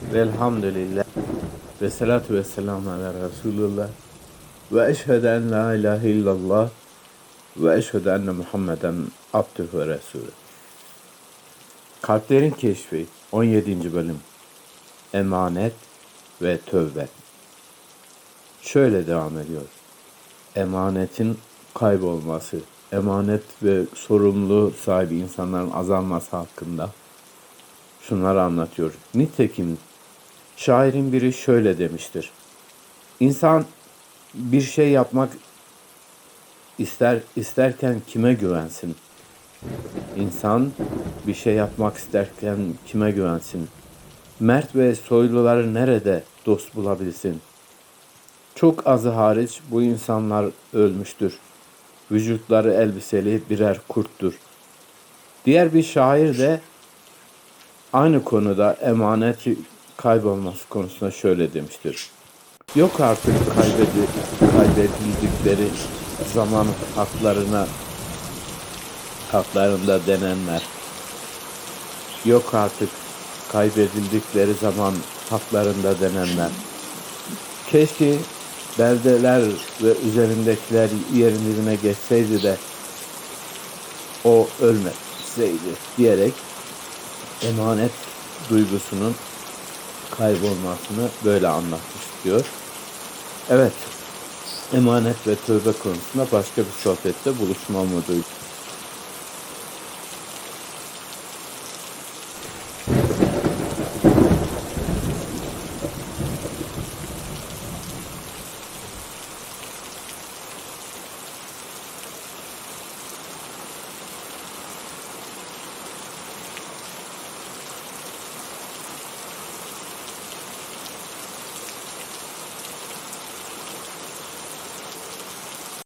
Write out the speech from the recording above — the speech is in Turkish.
Velhamdülillah. Ve salatu ve selamu ala Resulullah. Ve eşhedü en la ilahe illallah. Ve eşhedü enne Muhammeden abdühü ve resulü. Kalplerin Keşfi 17. bölüm. Emanet ve tövbe. Şöyle devam ediyor. Emanetin kaybolması, emanet ve sorumluluğu sahibi insanların azalması hakkında şunları anlatıyor. Nitekim şairin biri şöyle demiştir. İnsan bir şey yapmak ister isterken kime güvensin? İnsan bir şey yapmak isterken kime güvensin? Mert ve soyluları nerede dost bulabilsin? Çok azı hariç bu insanlar ölmüştür. Vücutları elbiseli birer kurttur. Diğer bir şair de aynı konuda emanet kaybolması konusunda şöyle demiştir. Yok artık kaybedi, kaybedildikleri zaman haklarına haklarında denenler. Yok artık kaybedildikleri zaman haklarında denenler. Keşke beldeler ve üzerindekiler yerin geçseydi de o ölmeseydi diyerek emanet duygusunun kaybolmasını böyle anlatmış diyor. Evet, emanet ve tövbe konusunda başka bir sohbette buluşma umuduyla.